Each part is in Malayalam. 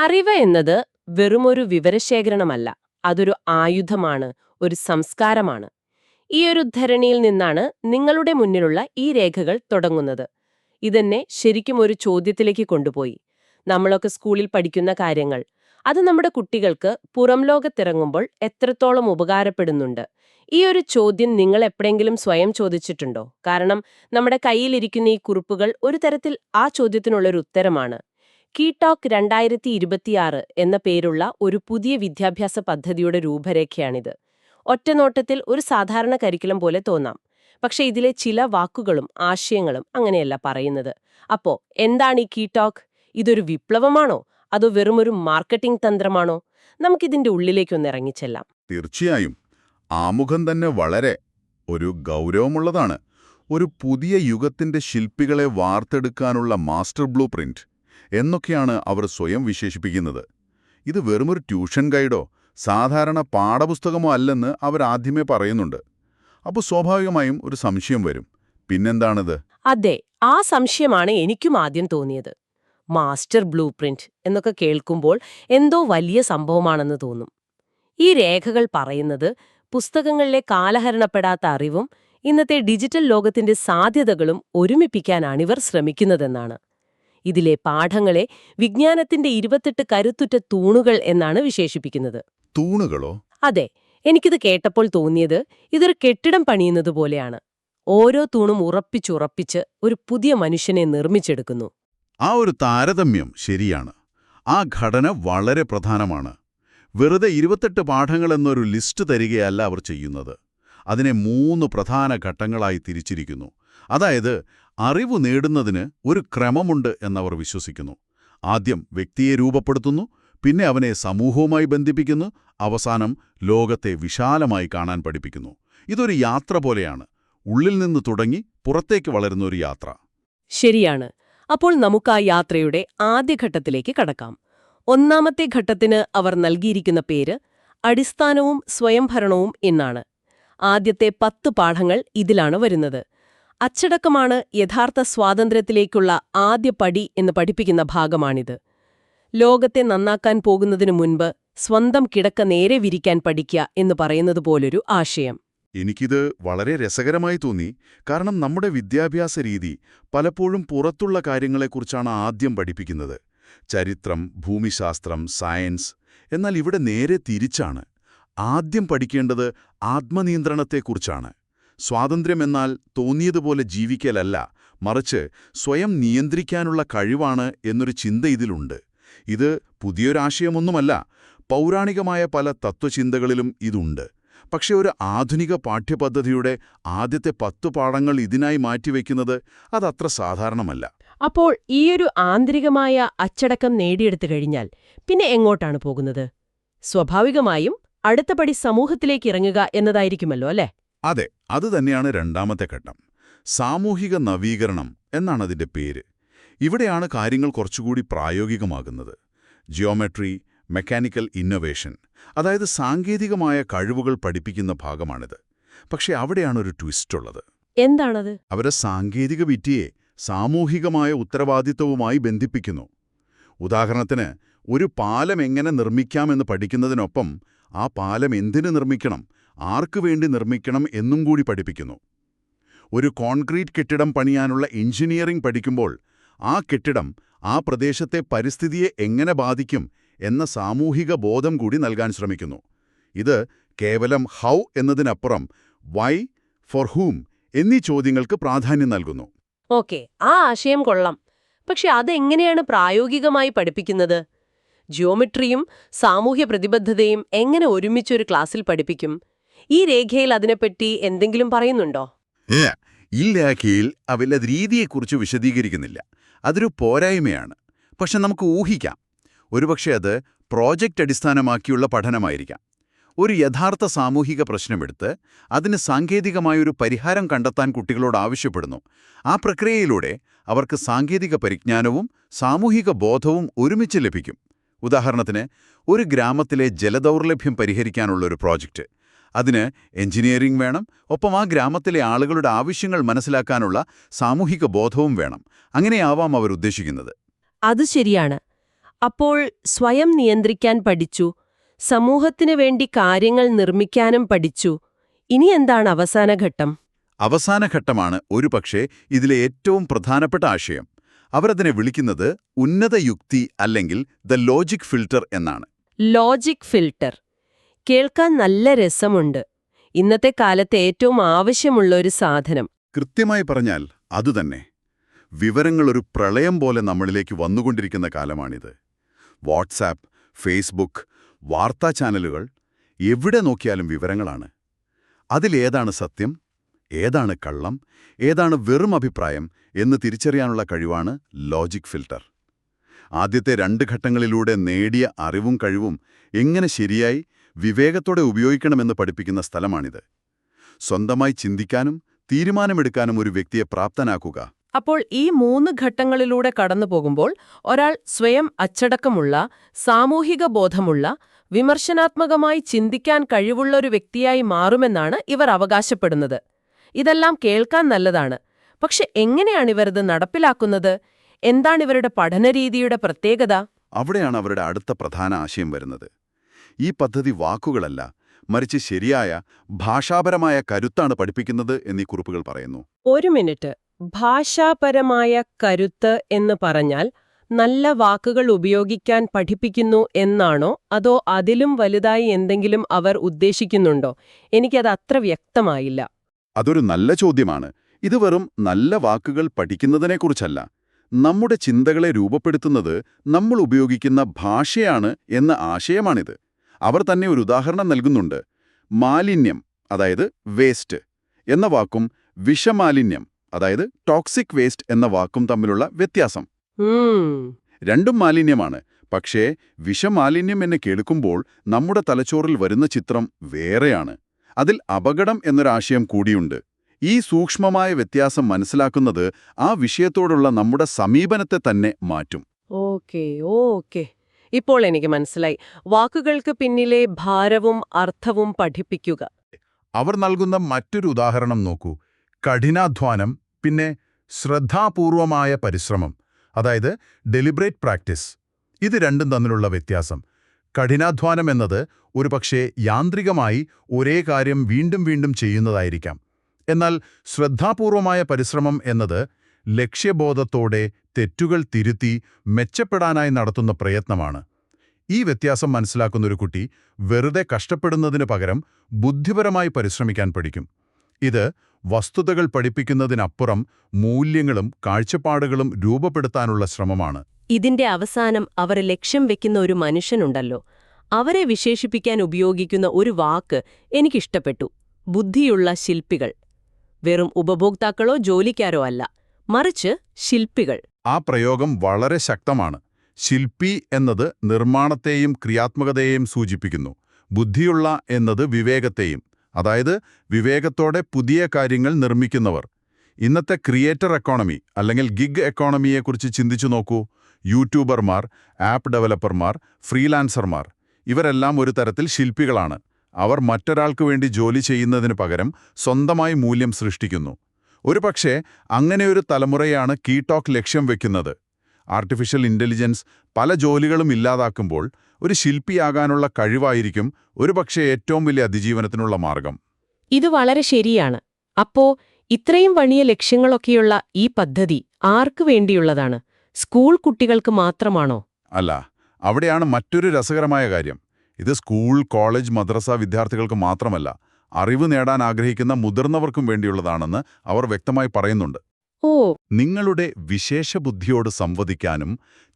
അറിവ് എന്നത് വെറുമൊരു വിവരശേഖരണമല്ല അതൊരു ആയുധമാണ് ഒരു സംസ്കാരമാണ്. ഈ ഒരു ധരണിയിൽ നിന്നാണ് നിങ്ങളുടെ മുന്നിലുള്ള ഈ രേഖകൾ തുടങ്ങുന്നത്. ഇതെന്നെ ശരിക്കും ഒരു ചോദ്യത്തിലേക്ക് കൊണ്ടുപോയി. നമ്മളൊക്കെ സ്കൂളിൽ പഠിക്കുന്ന കാര്യങ്ങൾ. അത് നമ്മുടെ കുട്ടികൾക്ക് പുറം ലോകത്തിറങ്ങുമ്പോൾ എത്രത്തോളം ഉപകാരപ്പെടുന്നുണ്ട്? ഈ ഒരു ചോദ്യം നിങ്ങൾ എപ്പോഴെങ്കിലും സ്വയം ചോദിച്ചിട്ടുണ്ടോ? കാരണം നമ്മുടെ കയ്യിലിരിക്കുന്ന ഈ കുറിപ്പുകൾ ഒരു തരത്തിൽ ആ ചോദ്യത്തിനുള്ളൊരു ഉത്തരമാണ്. കീ ടോക്ക് രണ്ടായിരത്തി ഇരുപത്തിയാറ് എന്ന പേരുള്ള ഒരു പുതിയ വിദ്യാഭ്യാസ പദ്ധതിയുടെ രൂപരേഖയാണിത്. ഒറ്റനോട്ടത്തിൽ ഒരു സാധാരണ കരിക്കുലം പോലെ തോന്നാം. പക്ഷേ ഇതിലെ ചില വാക്കുകളും ആശയങ്ങളും അങ്ങനെയല്ല പറയുന്നത്. അപ്പോ എന്താണ് ഈ കീ ടോക്ക്? ഇതൊരു വിപ്ലവമാണോ? അതോ വെറുമൊരു മാർക്കറ്റിംഗ് തന്ത്രമാണോ? നമുക്കിതിന്റെ ഉള്ളിലേക്കൊന്ന് ഇറങ്ങിച്ചെല്ലാം. തീർച്ചയായും. ആമുഖം തന്നെ വളരെ ഒരു ഗൗരവമുള്ളതാണ്. ഒരു പുതിയ യുഗത്തിന്റെ ശില്പികളെ വാർത്തെടുക്കാനുള്ള മാസ്റ്റർ ബ്ലൂ പ്രിന്റ് എന്നൊക്കെയാണ് അവർ സ്വയം വിശേഷിപ്പിക്കുന്നത്. ഇത് വെറുമൊരു ട്യൂഷൻ ഗൈഡോ സാധാരണ പാഠപുസ്തകമോ അല്ലെന്ന് ആദ്യമേ പറയുന്നുണ്ട്. അപ്പോൾ സ്വാഭാവികമായും ഒരു സംശയം വരും. പിന്നെന്താണിത്? അതെ ആ സംശയമാണ് എനിക്കും ആദ്യം തോന്നിയത്. മാസ്റ്റർ ബ്ലൂ പ്രിന്റ് എന്നൊക്കെ കേൾക്കുമ്പോൾ എന്തോ വലിയ സംഭവമാണെന്ന് തോന്നും. ഈ രേഖകൾ പറയുന്നത് പുസ്തകങ്ങളിലെ കാലഹരണപ്പെടാത്ത അറിവും ഇന്നത്തെ ഡിജിറ്റൽ ലോകത്തിന്റെ സാധ്യതകളും ഒരുമിപ്പിക്കാനാണിവർ ശ്രമിക്കുന്നതെന്നാണ്. ഇതിലെ പാഠങ്ങളെ വിജ്ഞാനത്തിന്റെ ഇരുപത്തെട്ട് കരുത്തുറ്റ തൂണുകൾ എന്നാണ് വിശേഷിപ്പിക്കുന്നത്. തൂണുകളോ? അതെ എനിക്കിത് കേട്ടപ്പോൾ തോന്നിയത് ഇതൊരു കെട്ടിടം പണിയുന്നത് പോലെയാണ്. ഓരോ തൂണും ഉറപ്പിച്ചുറപ്പിച്ച് ഒരു പുതിയ മനുഷ്യനെ നിർമ്മിച്ചെടുക്കുന്നു. ആ ഒരു താരതമ്യം ശരിയാണ്. ആ ഘടന വളരെ പ്രധാനമാണ്. വെറുതെ ഇരുപത്തെട്ട് പാഠങ്ങളെന്നൊരു ലിസ്റ്റ് തരികയല്ല അവർ ചെയ്യുന്നത്. അതിനെ മൂന്ന് പ്രധാന ഘട്ടങ്ങളായി തിരിച്ചിരിക്കുന്നു. അതായത് അറിവ് നേടുന്നതിന് ഒരു ക്രമമുണ്ട് എന്നവർ വിശ്വസിക്കുന്നു. ആദ്യം വ്യക്തിയെ രൂപപ്പെടുത്തുന്നു പിന്നെ അവനെ സമൂഹവുമായി ബന്ധിപ്പിക്കുന്നു അവസാനം ലോകത്തെ വിശാലമായി കാണാൻ പഠിപ്പിക്കുന്നു. ഇതൊരു യാത്ര പോലെയാണ്. ഉള്ളിൽ നിന്ന് തുടങ്ങി പുറത്തേക്ക് വളരുന്ന ഒരു യാത്ര. ശരിയാണ്. അപ്പോൾ നമുക്ക് ആ യാത്രയുടെ ആദ്യഘട്ടത്തിലേക്ക് കടക്കാം. ഒന്നാമത്തെ ഘട്ടത്തിന് അവർ നൽകിയിരിക്കുന്ന പേര് അടിസ്ഥാനവും സ്വയംഭരണവും എന്നാണ്. ആദ്യത്തെ പത്ത് പാഠങ്ങൾ ഇതിലാണ് വരുന്നത്. അച്ചടക്കമാണ് യഥാർത്ഥ സ്വാതന്ത്ര്യത്തിലേക്കുള്ള ആദ്യ പടി എന്ന് പഠിപ്പിക്കുന്ന ഭാഗമാണിത്. ലോകത്തെ നന്നാക്കാൻ പോകുന്നതിനു മുൻപ് സ്വന്തം കിടക്ക നേരെ വിരിക്കാൻ പഠിക്കുക എന്ന് പറയുന്നത് പോലൊരു ആശയം. എനിക്കിത് വളരെ രസകരമായി തോന്നി. കാരണം നമ്മുടെ വിദ്യാഭ്യാസ രീതി പലപ്പോഴും പുറത്തുള്ള കാര്യങ്ങളെക്കുറിച്ചാണ് ആദ്യം പഠിപ്പിക്കുന്നത്. ചരിത്രം ഭൂമിശാസ്ത്രം സയൻസ് എന്നാൽ ഇവിടെ നേരെ തിരിച്ചാണ്. ആദ്യം പഠിക്കേണ്ടത് ആത്മനിയന്ത്രണത്തെക്കുറിച്ചാണ്. സ്വാതന്ത്ര്യമെന്നാൽ തോന്നിയതുപോലെ ജീവിക്കലല്ല മറിച്ച് സ്വയം നിയന്ത്രിക്കാനുള്ള കഴിവാണ് എന്നൊരു ചിന്ത ഇതിലുണ്ട്. ഇത് പുതിയൊരാശയമൊന്നുമല്ല പൗരാണികമായ പല തത്വചിന്തകളിലും ഇതുണ്ട്. പക്ഷേ ഒരു ആധുനിക പാഠ്യപദ്ധതിയുടെ ആദ്യത്തെ പത്തു പാഠങ്ങൾ ഇതിനായി മാറ്റിവെക്കുന്നത് അതത്ര സാധാരണമല്ല. അപ്പോൾ ഈയൊരു ആന്തരികമായ അച്ചടക്കം നേടിയെടുത്തു കഴിഞ്ഞാൽ പിന്നെ എങ്ങോട്ടാണ് പോകുന്നത്? സ്വാഭാവികമായും അടുത്തപടി സമൂഹത്തിലേക്ക് ഇറങ്ങുക എന്നതായിരിക്കുമല്ലോ അല്ലേ? അതെ അതുതന്നെയാണ് രണ്ടാമത്തെ ഘട്ടം. സാമൂഹിക നവീകരണം എന്നാണ് അതിന്റെ പേര്. ഇവിടെയാണ് കാര്യങ്ങൾ കുറച്ചുകൂടി പ്രായോഗികമാകുന്നത്. ജിയോമെട്രി മെക്കാനിക്കൽ ഇന്നൊവേഷൻ അതായത് സാങ്കേതികമായ കഴിവുകൾ പഠിപ്പിക്കുന്ന ഭാഗമാണിത്. പക്ഷേ അവിടെയാണ് ഒരു ട്വിസ്റ്റ് ഉള്ളത്. എന്താണത്? അവരെ സാങ്കേതിക വിറ്റിയെ സാമൂഹികമായ ഉത്തരവാദിത്വവുമായി ബന്ധിപ്പിക്കുന്നു. ഉദാഹരണത്തിന് ഒരു പാലം എങ്ങനെ നിർമ്മിക്കാമെന്ന് പഠിക്കുന്നതിനൊപ്പം ആ പാലം എന്തിനു നിർമ്മിക്കണം ആർക്കു വേണ്ടി നിർമ്മിക്കണം എന്നും കൂടി പഠിപ്പിക്കുന്നു. ഒരു കോൺക്രീറ്റ് കെട്ടിടം പണിയാനുള്ള എഞ്ചിനീയറിംഗ് പഠിക്കുമ്പോൾ ആ കെട്ടിടം ആ പ്രദേശത്തെ പരിസ്ഥിതിയെ എങ്ങനെ ബാധിക്കും എന്ന സാമൂഹിക ബോധം കൂടി നൽകാൻ ശ്രമിക്കുന്നു. ഇത് കേവലം ഹൗ എന്നതിനപ്പുറം വൈ ഫോർ ഹൂം എന്നീ ചോദ്യങ്ങൾക്ക് പ്രാധാന്യം നൽകുന്നു. ഓക്കെ ആ ആശയം കൊള്ളാം. പക്ഷെ അതെങ്ങനെയാണ് പ്രായോഗികമായി പഠിപ്പിക്കുന്നത്? ജിയോമെട്രിയും സാമൂഹ്യ പ്രതിബദ്ധതയും എങ്ങനെ ഒരുമിച്ചൊരു ക്ലാസ്സിൽ പഠിപ്പിക്കും? ഈ രേഖയിൽ അതിനെപ്പറ്റി എന്തെങ്കിലും പറയുന്നുണ്ടോ? ഈ രേഖയിൽ അവരുടെ രീതിയെക്കുറിച്ച് വിശദീകരിക്കുന്നില്ല. അതൊരു പോരായ്മയാണ്. പക്ഷെ നമുക്ക് ഊഹിക്കാം. ഒരുപക്ഷെ അത് പ്രോജക്റ്റ് അടിസ്ഥാനമാക്കിയുള്ള പഠനമായിരിക്കാം. ഒരു യഥാർത്ഥ സാമൂഹിക പ്രശ്നമെടുത്ത് അതിന് സാങ്കേതികമായൊരു പരിഹാരം കണ്ടെത്താൻ കുട്ടികളോട് ആവശ്യപ്പെടുന്നു. ആ പ്രക്രിയയിലൂടെ അവർക്ക് സാങ്കേതിക പരിജ്ഞാനവും സാമൂഹിക ബോധവും ഒരുമിച്ച് ലഭിക്കും. ഉദാഹരണത്തിന് ഒരു ഗ്രാമത്തിലെ ജലദൗർലഭ്യം പരിഹരിക്കാനുള്ള ഒരു പ്രോജക്റ്റ്. അതിന് എഞ്ചിനീയറിംഗ് വേണം ഒപ്പം ആ ഗ്രാമത്തിലെ ആളുകളുടെ ആവശ്യങ്ങൾ മനസ്സിലാക്കാനുള്ള സാമൂഹിക ബോധവും വേണം. അങ്ങനെയാവാം അവർ ഉദ്ദേശിക്കുന്നത്. അത് ശരിയാണ്. അപ്പോൾ സ്വയം നിയന്ത്രിക്കാൻ പഠിച്ചു സമൂഹത്തിനു വേണ്ടി കാര്യങ്ങൾ നിർമ്മിക്കാനും പഠിച്ചു ഇനി എന്താണ് അവസാന ഘട്ടം? അവസാന ഘട്ടമാണ് ഒരുപക്ഷെ ഇതിലെ ഏറ്റവും പ്രധാനപ്പെട്ട ആശയം. അവരതിനെ വിളിക്കുന്നത് ഉന്നത യുക്തി അല്ലെങ്കിൽ ദ ലോജിക് ഫിൽട്ടർ എന്നാണ്. Logic filter. കേൾക്കാൻ നല്ല രസമുണ്ട്. ഇന്നത്തെ കാലത്ത് ഏറ്റവും ആവശ്യമുള്ള ഒരു സാധനം. കൃത്യമായി പറഞ്ഞാൽ അതുതന്നെ. വിവരങ്ങളൊരു പ്രളയം പോലെ നമ്മളിലേക്ക് വന്നുകൊണ്ടിരിക്കുന്ന കാലമാണിത്. വാട്സാപ്പ് ഫേസ്ബുക്ക് വാർത്താ ചാനലുകൾ എവിടെ നോക്കിയാലും വിവരങ്ങളാണ്. അതിലേതാണ് സത്യം ഏതാണ് കള്ളം ഏതാണ് വെറും അഭിപ്രായം എന്ന് തിരിച്ചറിയാനുള്ള കഴിവാണ് ലോജിക് ഫിൽട്ടർ. ആദ്യത്തെ രണ്ട് ഘട്ടങ്ങളിലൂടെ നേടിയ അറിവും കഴിവും എങ്ങനെ ശരിയായി വിവേകത്തോടെ ഉപയോഗിക്കണമെന്ന് പഠിപ്പിക്കുന്ന സ്ഥലമാണിത്. സ്വന്തമായി ചിന്തിക്കാനും തീരുമാനമെടുക്കാനും ഒരു വ്യക്തിയെ പ്രാപ്തനാക്കുക. അപ്പോൾ ഈ മൂന്ന് ഘട്ടങ്ങളിലൂടെ കടന്നു പോകുമ്പോൾ ഒരാൾ സ്വയം അച്ചടക്കമുള്ള സാമൂഹിക ബോധമുള്ള വിമർശനാത്മകമായി ചിന്തിക്കാൻ കഴിവുള്ള ഒരു വ്യക്തിയായി മാറുമെന്നാണ് ഇവർ അവകാശപ്പെടുന്നത്. ഇതെല്ലാം കേൾക്കാൻ നല്ലതാണ്. പക്ഷെ എങ്ങനെയാണ് ഇവരത് നടപ്പിലാക്കുന്നത്? എന്താണ് ഇവരുടെ പഠനരീതിയുടെ പ്രത്യേകത? അവിടെയാണ് അവരുടെ അടുത്ത പ്രധാന ആശയം വരുന്നത്. ഈ പദ്ധതി വാക്കുകളല്ല മറിച്ച് ശരിയായ ഭാഷാപരമായ കരുത്താണ് പഠിപ്പിക്കുന്നത് എന്നീ കുറിപ്പുകൾ പറയുന്നു. ഒരു മിനിറ്റ്. ഭാഷാപരമായ കരുത്ത് എന്ന് പറഞ്ഞാൽ നല്ല വാക്കുകൾ ഉപയോഗിക്കാൻ പഠിപ്പിക്കുന്നു എന്നാണോ അതോ അതിലും വലുതായി എന്തെങ്കിലും അവർ ഉദ്ദേശിക്കുന്നുണ്ടോ? എനിക്കത് അത്ര വ്യക്തമായില്ല. അതൊരു നല്ല ചോദ്യമാണ്. ഇത് വെറും നല്ല വാക്കുകൾ പഠിക്കുന്നതിനെക്കുറിച്ചല്ല. നമ്മുടെ ചിന്തകളെ രൂപപ്പെടുത്തുന്നത് നമ്മൾ ഉപയോഗിക്കുന്ന ഭാഷയാണ് എന്ന ആശയമാണിത്. അവർ തന്നെ ഒരു ഉദാഹരണം നൽകുന്നുണ്ട്. മാലിന്യം അതായത് വേസ്റ്റ് എന്ന വാക്കും വിഷമാലിന്യം അതായത് ടോക്സിക് വേസ്റ്റ് എന്ന വാക്കും തമ്മിലുള്ള വ്യത്യാസം. രണ്ടും മാലിന്യമാണ്. പക്ഷേ വിഷമാലിന്യം എന്ന് കേൾക്കുമ്പോൾ നമ്മുടെ തലച്ചോറിൽ വരുന്ന ചിത്രം വേറെയാണ്. അതിൽ അപകടം എന്നൊരാശയം കൂടിയുണ്ട്. ഈ സൂക്ഷ്മമായ വ്യത്യാസം മനസ്സിലാക്കുന്നത് ആ വിഷയത്തോടുള്ള നമ്മുടെ സമീപനത്തെ തന്നെ മാറ്റും. Okay okay. ഇപ്പോൾ എനിക്ക് മനസ്സിലായി. വാക്കുകൾക്ക് പിന്നിലെ ഭാരവും അർത്ഥവും പഠിപ്പിക്കുക. അവർ നൽകുന്ന മറ്റൊരു ഉദാഹരണം നോക്കൂ. കഠിനാധ്വാനം പിന്നെ ശ്രദ്ധാപൂർവമായ പരിശ്രമം അതായത് ഡെലിബറേറ്റ് പ്രാക്ടീസ് ഇത് രണ്ടും തമ്മിലുള്ള വ്യത്യാസം. കഠിനാധ്വാനം എന്നത് ഒരുപക്ഷെ യാന്ത്രികമായി ഒരേ കാര്യം വീണ്ടും വീണ്ടും ചെയ്യുന്നതായിരിക്കാം. എന്നാൽ ശ്രദ്ധാപൂർവമായ പരിശ്രമം എന്നത് ലക്ഷ്യബോധത്തോടെ തെറ്റുകൾ തിരുത്തി മെച്ചപ്പെടാനായി നടത്തുന്ന പ്രയത്നമാണ്. ഈ വ്യത്യാസം മനസ്സിലാക്കുന്ന ഒരു കുട്ടി വെറുതെ കഷ്ടപ്പെടുന്നതിന് പകരം ബുദ്ധിപരമായി പരിശ്രമിക്കാൻ പഠിക്കും. ഇത് വസ്തുതകൾ പഠിപ്പിക്കുന്നതിനപ്പുറം മൂല്യങ്ങളും കാഴ്ചപ്പാടുകളും രൂപപ്പെടുത്താനുള്ള ശ്രമമാണ്. ഇതിന്റെ അവസാനം അവർ ലക്ഷ്യം വെക്കുന്ന ഒരു മനുഷ്യനുണ്ടല്ലോ. അവരെ വിശേഷിപ്പിക്കാൻ ഉപയോഗിക്കുന്ന ഒരു വാക്ക് എനിക്കിഷ്ടപ്പെട്ടു. ബുദ്ധിയുള്ള ശില്പികൾ. വെറും ഉപഭോക്താക്കളോ ജോലിക്കാരോ അല്ല. മറിച്ച് ശില്പികൾ. ആ പ്രയോഗം വളരെ ശക്തമാണ്. ശില്പി എന്നത് നിർമ്മാണത്തെയും ക്രിയാത്മകതയെയും സൂചിപ്പിക്കുന്നു. ബുദ്ധിയുള്ള എന്നത് വിവേകത്തെയും അതായത് വിവേകത്തോടെ പുതിയ കാര്യങ്ങൾ നിർമ്മിക്കുന്നവർ. ഇന്നത്തെ ക്രിയേറ്റർ എക്കോണമി അല്ലെങ്കിൽ ഗിഗ് എക്കോണമിയെക്കുറിച്ച് ചിന്തിച്ചു നോക്കൂ. യൂട്യൂബർമാർ ആപ്പ് ഡെവലപ്പർമാർ ഫ്രീലാൻസർമാർ ഇവരെല്ലാം ഒരു തരത്തിൽ ശില്പികളാണ്. അവർ മറ്റൊരാൾക്ക് വേണ്ടി ജോലി ചെയ്യുന്നതിന് പകരം സ്വന്തമായി മൂല്യം സൃഷ്ടിക്കുന്നു. ഒരുപക്ഷേ അങ്ങനെയൊരു തലമുറയാണ് കീടോക്ക് ലക്ഷ്യം വെക്കുന്നത്. ആർട്ടിഫിഷ്യൽ ഇന്റലിജൻസ് പല ജോലികളും ഇല്ലാതാക്കുമ്പോൾ ഒരു ശില്പിയാകാനുള്ള കഴിവായിരിക്കും ഒരുപക്ഷേ ഏറ്റവും വലിയ അതിജീവനത്തിനുള്ള മാർഗം. ഇത് വളരെ ശരിയാണ്. അപ്പോ ഇത്രയും വലിയ ലക്ഷ്യങ്ങളൊക്കെയുള്ള ഈ പദ്ധതി ആർക്കു വേണ്ടിയുള്ളതാണ്? സ്കൂൾ കുട്ടികൾക്ക് മാത്രമാണോ? അല്ല അവിടെയാണ് മറ്റൊരു രസകരമായ കാര്യം. ഇത് സ്കൂൾ കോളേജ് മദ്രസ വിദ്യാർത്ഥികൾക്ക് മാത്രമല്ല. അറിവ് നേടാൻ ആഗ്രഹിക്കുന്ന മുതിർന്നവർക്കും വേണ്ടിയുള്ളതാണെന്ന് അവർ വ്യക്തമായി പറയുന്നുണ്ട്. ഓ. നിങ്ങളുടെ വിശേഷ ബുദ്ധിയോട് സംവദിക്കാനും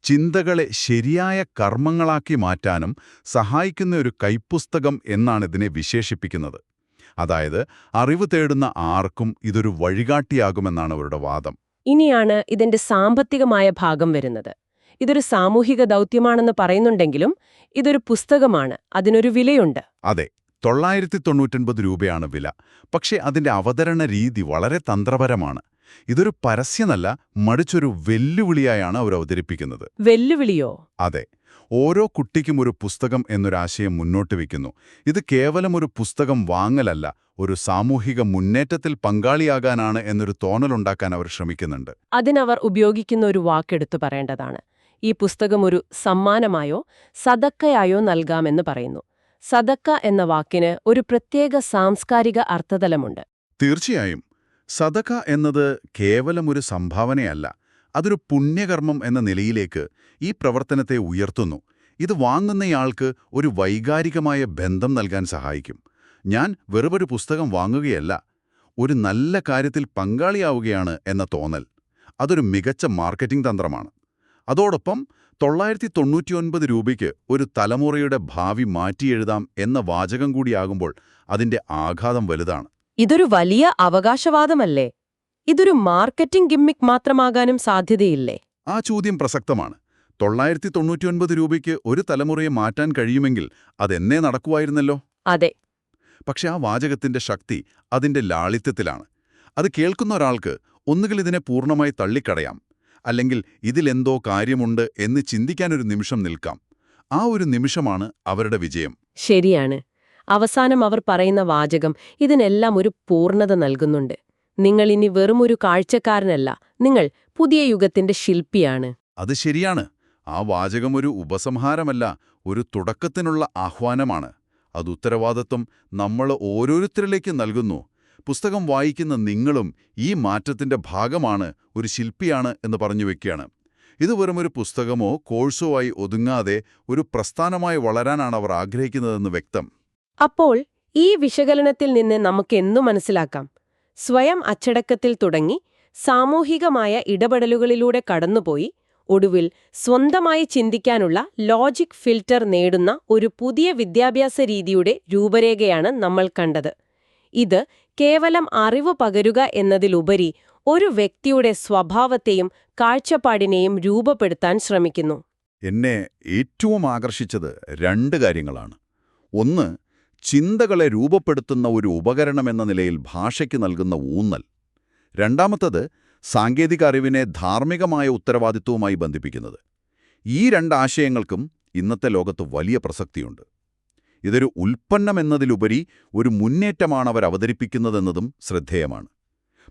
ചിന്തകളെ ശരിയായ കർമ്മങ്ങളാക്കി മാറ്റാനും സഹായിക്കുന്ന ഒരു കൈപ്പുസ്തകം എന്നാണ് ഇതിനെ വിശേഷിപ്പിക്കുന്നത്. അതായത് അറിവ് തേടുന്ന ആർക്കും ഇതൊരു വഴികാട്ടിയാകുമെന്നാണ് അവരുടെ വാദം. ഇനിയാണ് ഇതിന്റെ സാമ്പത്തികമായ ഭാഗം വരുന്നത്. ഇതൊരു സാമൂഹിക ദൗത്യമാണെന്ന് പറയുന്നുണ്ടെങ്കിലും ഇതൊരു പുസ്തകമാണ് അതിനൊരു വിലയുണ്ട്. അതെ തൊള്ളായിരത്തി തൊണ്ണൂറ്റൊൻപത് രൂപയാണ് വില. പക്ഷേ അതിന്റെ അവതരണ രീതി വളരെ തന്ത്രപരമാണ്. ഇതൊരു പരസ്യമല്ല മറിച്ചൊരു വെല്ലുവിളിയായാണ് അവർ അവതരിപ്പിക്കുന്നത്. വെല്ലുവിളിയോ? അതെ. ഓരോ കുട്ടിക്കും ഒരു പുസ്തകം എന്നൊരാശയം മുന്നോട്ട് വയ്ക്കുന്നു ഇത് കേവലം ഒരു പുസ്തകം വാങ്ങലല്ല ഒരു സാമൂഹിക മുന്നേറ്റത്തിൽ പങ്കാളിയാകാനാണ് എന്നൊരു തോന്നലുണ്ടാക്കാൻ അവർ ശ്രമിക്കുന്നുണ്ട്. അതിനവർ ഉപയോഗിക്കുന്ന ഒരു വാക്കെടുത്തു പറയേണ്ടതാണ്. ഈ പുസ്തകം ഒരു സമ്മാനമായോ സതക്കയായോ നൽകാമെന്ന് പറയുന്നു. സദക്ക എന്ന വാക്കിന് ഒരു പ്രത്യേക സാംസ്കാരിക അർത്ഥതലമുണ്ട്. തീർച്ചയായും. സദക്ക എന്നത് കേവലം ഒരു സംഭാവനയല്ല അതൊരു പുണ്യകർമ്മം എന്ന നിലയിലേക്ക് ഈ പ്രവർത്തനത്തെ ഉയർത്തുന്നു. ഇത് വാങ്ങുന്നയാൾക്ക് ഒരു വൈകാരികമായ ബന്ധം നൽകാൻ സഹായിക്കും. ഞാൻ വെറുമൊരു പുസ്തകം വാങ്ങുകയല്ല ഒരു നല്ല കാര്യത്തിൽ പങ്കാളിയാവുകയാണ് എന്ന തോന്നൽ. അതൊരു മികച്ച മാർക്കറ്റിംഗ് തന്ത്രമാണ്. അതോടൊപ്പം തൊള്ളായിരത്തി തൊണ്ണൂറ്റിയൊൻപത് രൂപയ്ക്ക് ഒരു തലമുറയുടെ ഭാവി മാറ്റിയെഴുതാം എന്ന വാചകം കൂടിയാകുമ്പോൾ അതിന്റെ ആഘാതം വലുതാണ്. ഇതൊരു വലിയ അവകാശവാദമല്ലേ? ഇതൊരു മാർക്കറ്റിംഗ് ഗിമ്മിക് മാത്രമാകാനും സാധ്യതയില്ലേ? ആ ചോദ്യം പ്രസക്തമാണ്. തൊള്ളായിരത്തി തൊണ്ണൂറ്റിയൊൻപത് രൂപയ്ക്ക് ഒരു തലമുറയെ മാറ്റാൻ കഴിയുമെങ്കിൽ അതെന്നേ നടക്കുമായിരുന്നല്ലോ അതെ. പക്ഷെ ആ വാചകത്തിന്റെ ശക്തി അതിന്റെ ലാളിത്യത്തിലാണ്. അത് കേൾക്കുന്ന ഒരാൾക്ക് ഒന്നുകിൽ ഇതിനെ പൂർണമായി തള്ളിക്കടയാം അല്ലെങ്കിൽ ഇതിലെന്തോ കാര്യമുണ്ട് എന്ന് ചിന്തിക്കാനൊരു നിമിഷം നിൽക്കാം. ആ ഒരു നിമിഷമാണ് അവരുടെ വിജയം. ശരിയാണ്. അവസാനം അവർ പറയുന്ന വാചകം ഇതിനെല്ലാം ഒരു പൂർണത നൽകുന്നുണ്ട്. നിങ്ങൾ ഇനി വെറുമൊരു കാഴ്ചക്കാരനല്ല നിങ്ങൾ പുതിയ യുഗത്തിന്റെ ശില്പിയാണ്. അത് ശരിയാണ്. ആ വാചകം ഒരു ഉപസംഹാരമല്ല ഒരു തുടക്കത്തിനുള്ള ആഹ്വാനമാണ്. അത് ഉത്തരവാദിത്വം നമ്മൾ ഓരോരുത്തരിലേക്ക് നൽകുന്നു. പുസ്തകം വായിക്കുന്ന നിങ്ങളും ഈ മാറ്റത്തിന്റെ ഭാഗമാണ് ഒരു ശില്പിയാണ് എന്ന് പറഞ്ഞു വെക്കുകയാണ്. ഇത് ഒരു പുസ്തകമോ കോഴ്സോ ആയി ഒതുങ്ങാതെ ഒരു പ്രസ്ഥാനമായി വളരാനാണ് അവർ ആഗ്രഹിക്കുന്നതെന്ന് വ്യക്തം. അപ്പോൾ ഈ വിശകലനത്തിൽ നിന്ന് നമുക്ക് എന്തു മനസ്സിലാക്കാം? സ്വയം അച്ചടക്കത്തിൽ തുടങ്ങി സാമൂഹികമായ ഇടപെടലുകളിലൂടെ കടന്നുപോയി ഒടുവിൽ സ്വന്തമായി ചിന്തിക്കാനുള്ള ലോജിക് ഫിൽറ്റർ നേടുന്ന ഒരു പുതിയ വിദ്യാഭ്യാസ രീതിയുടെ രൂപരേഖയാണ് നമ്മൾ കണ്ടത്. ഇത് കേവലം അറിവ് പകരുക എന്നതിലുപരി ഒരു വ്യക്തിയുടെ സ്വഭാവത്തെയും കാഴ്ചപ്പാടിനെയും രൂപപ്പെടുത്താൻ ശ്രമിക്കുന്നു. എന്നെ ഏറ്റവും ആകർഷിച്ചത് രണ്ട് കാര്യങ്ങളാണ്. ഒന്ന് ചിന്തകളെ രൂപപ്പെടുത്തുന്ന ഒരു ഉപകരണമെന്ന നിലയിൽ ഭാഷയ്ക്ക് നൽകുന്ന ഊന്നൽ. രണ്ടാമത്തത് സാങ്കേതിക അറിവിനെ ധാർമ്മികമായ ഉത്തരവാദിത്വവുമായി ബന്ധിപ്പിക്കുന്നത്. ഈ രണ്ട് ആശയങ്ങൾക്കും ഇന്നത്തെ ലോകത്ത് വലിയ പ്രസക്തിയുണ്ട്. ഇതൊരു ഉൽപ്പന്നം എന്നതിലുപരി ഒരു മുന്നേറ്റമാണ് അവർ അവതരിപ്പിക്കുന്നതെന്നതും ശ്രദ്ധേയമാണ്.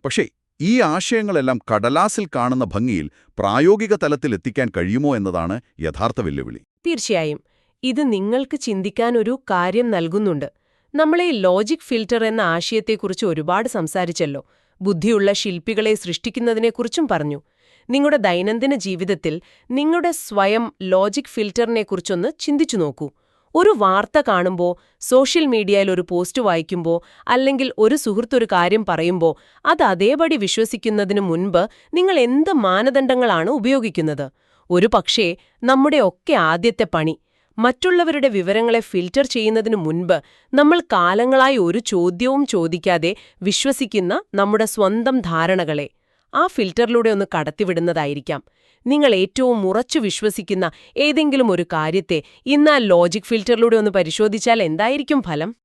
പക്ഷേ ഈ ആശയങ്ങളെല്ലാം കടലാസിൽ കാണുന്ന ഭംഗിയിൽ പ്രായോഗിക തലത്തിൽ എത്തിക്കാൻ കഴിയുമോ എന്നതാണ് യഥാർത്ഥ വെല്ലുവിളി. തീർച്ചയായും. ഇത് നിങ്ങൾക്ക് ചിന്തിക്കാൻ ഒരു കാര്യം നൽകുന്നുണ്ട്. നമ്മളെ ലോജിക് ഫിൽറ്റർ എന്ന ആശയത്തെക്കുറിച്ച് ഒരുപാട് സംസാരിച്ചല്ലോ. ബുദ്ധിയുള്ള ശില്പികളെ സൃഷ്ടിക്കുന്നതിനെക്കുറിച്ചും പറഞ്ഞു. നിങ്ങളുടെ ദൈനംദിന ജീവിതത്തിൽ നിങ്ങളുടെ സ്വയം ലോജിക് ഫിൽറ്ററിനെക്കുറിച്ചൊന്ന് ചിന്തിച്ചു നോക്കൂ. ഒരു വാർത്ത കാണുമ്പോൾ സോഷ്യൽ മീഡിയയിൽ ഒരു പോസ്റ്റ് വായിക്കുമ്പോൾ അല്ലെങ്കിൽ ഒരു സുഹൃത്തൊരു കാര്യം പറയുമ്പോൾ അത് അതേപടി വിശ്വസിക്കുന്നതിന് മുൻപ് നിങ്ങൾ എന്ത് മാനദണ്ഡങ്ങളാണ് ഉപയോഗിക്കുന്നത്? ഒരു പക്ഷേ നമ്മുടെ ഒക്കെ ആദ്യത്തെ പണി മറ്റുള്ളവരുടെ വിവരങ്ങളെ ഫിൽറ്റർ ചെയ്യുന്നതിനു മുൻപ് നമ്മൾ കാലങ്ങളായി ഒരു ചോദ്യവും ചോദിക്കാതെ വിശ്വസിക്കുന്ന നമ്മുടെ സ്വന്തം ധാരണകളെ. ആ ഫിൽറ്ററിലൂടെ ഒന്ന് കടത്തിവിടുന്നതായിരിക്കാം. നിങ്ങൾ ഏറ്റവും ഉറച്ചു വിശ്വസിക്കുന്ന ഏതെങ്കിലും ഒരു കാര്യത്തെ ഇന്ന് ലോജിക് ഫിൽറ്ററിലൂടെ ഒന്ന് പരിശോധിച്ചാൽ എന്തായിരിക്കും ഫലം?